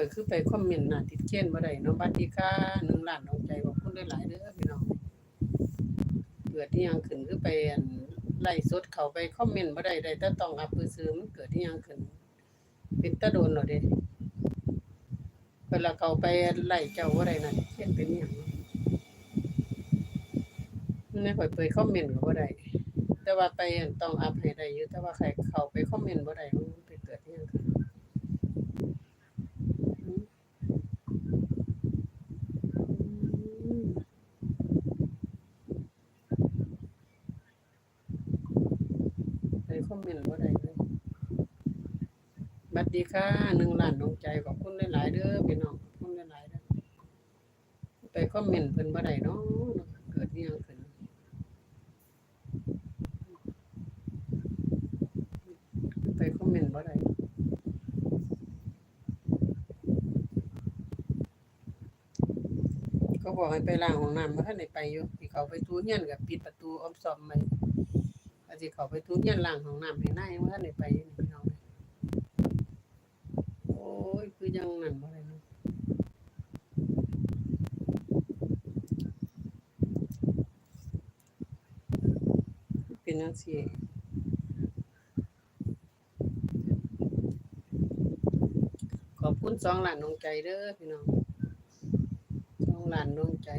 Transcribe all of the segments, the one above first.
ข่อยคือไปคอมเมนต์น่ะติดเกณฑ์บ่ได้เนาะบัดดีค่ะ1ล้านดวงใจขอบคุณหลายๆเด้อพี่น้องเกิดที่ยังขึ้นคือไปไล่สดเขาไปคอมเมนต์บ่ได้ได้แต่ต้องอัพซื่อมันเกิดที่ยังขึ้นเป็นตะโดนแล้วเด้เวลาเขาไปไล่เจ้าบ่ได้นั่นเขียนเป็นหยังในข่อยไปคอมเมนต์ก็บ่ได้แต่ว่าไปต้องอัพให้ได้อยู่แต่ว่าใครเขาไปคอมเมนต์บ่ได้มันไปเกิดที่ยังขึ้น ไปคอ มเมนต์บ่ได้เลยบัดดีค่ะหนึ่งล้านดวงใจขอบคุณหลายๆเด้อพี่น้องขอบคุณหลายๆเด้อไปคอมเมนต์เพิ่นบ่ได้เนาะเกิดอิหยังขึ้นไปคอมเมนต์บ่ได้เขาบอกให้ไปล้างห้องน้ำบ่ทันได้ไปอยู่ที่เขาไปทูเฮียนก็ปิดประตูอ้อมซอมไว้อาจ สิเข้าไปทุบยันล่างของน้ำให้นายว่าได้ไปนี่พี่น้องโอ้ยคือยังนั่นบ่ได้เนาะเป็นจังซี่ขอบคุณสองหลานดวงใจเด้อพี่น้องสองหลานดวงใจ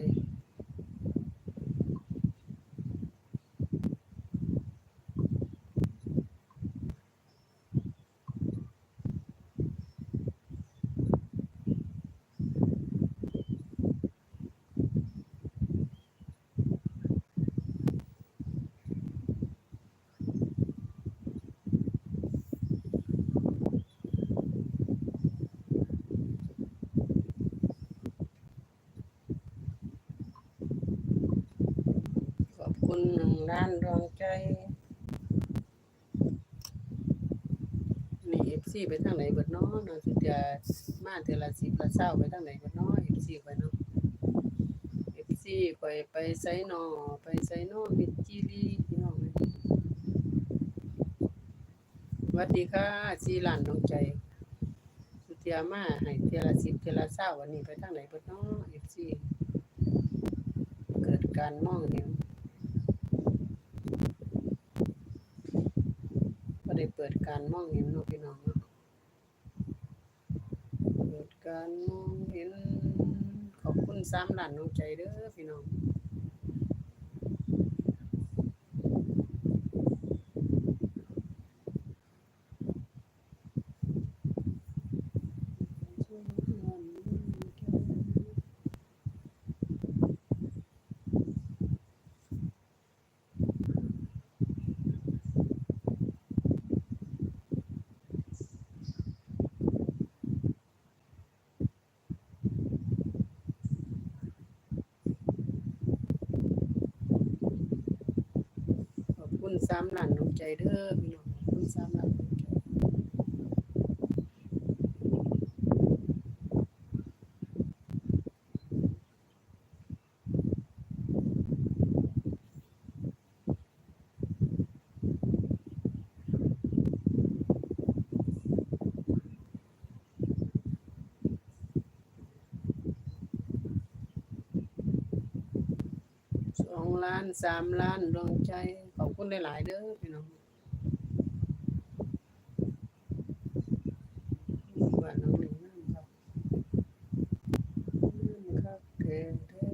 ณหนึ่งล้านดวงใจนี่เอฟซีไปทางไหนเบิดเนาะน่าสิจะมาเทละสิบละเศร้าไปทางไหนเบิดเนาะเอฟซีไปเนาะเอฟซีไปไปไซนอไปไซนอมิดจีรีพี่น้องเอ้ยสวัสดีค่ะซีหลานดวงใจ สุเทียมาให้เทละสิบเทละเศร้าวันนี้ไปทางไหนเบิดเนาะเอฟซีเกิดการมองเห็น ก็ได้เปิดการมองเห็นเนาะพี่น้องเนาะเปิดการมองเห็น ขอบคุณสามล้านดวงใจเด้อพี่น้อง สามล้านดวงใจเด้อพี่น้องขอบคุณสามล้าน องล้านสามล้านดวงใจขอบคุณหลาย ๆ เด้อพี่น้องบ้านน้องหนึ่งน้ำครับน้ำครับเกิดเด้อ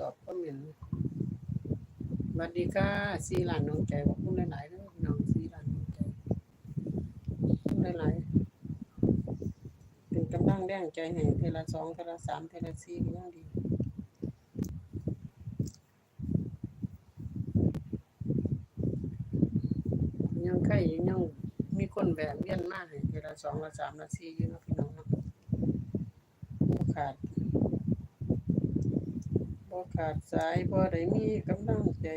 ตอบคอมเมนต์สวัสดีค่ะสีหลานน้องใจขอบคุณหลาย ๆ เด้อพี่น้องสีหลานน้องใจขอบคุณหลายๆเป็นกำลัง แรงใจให้เทละสองเทละสามเทละสี่ก็ยังดียังใครยังมีคนแบกเวียนมากให้เทละสองละสามละสี่ยู่เนาะพี่น้องเนาะบ่ขาดบ่ขาดสายบ่ได้มีกำลังใจ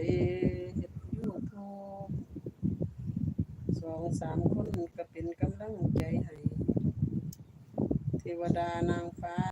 เฮ็ดยูทูบสองสามคน ก็เ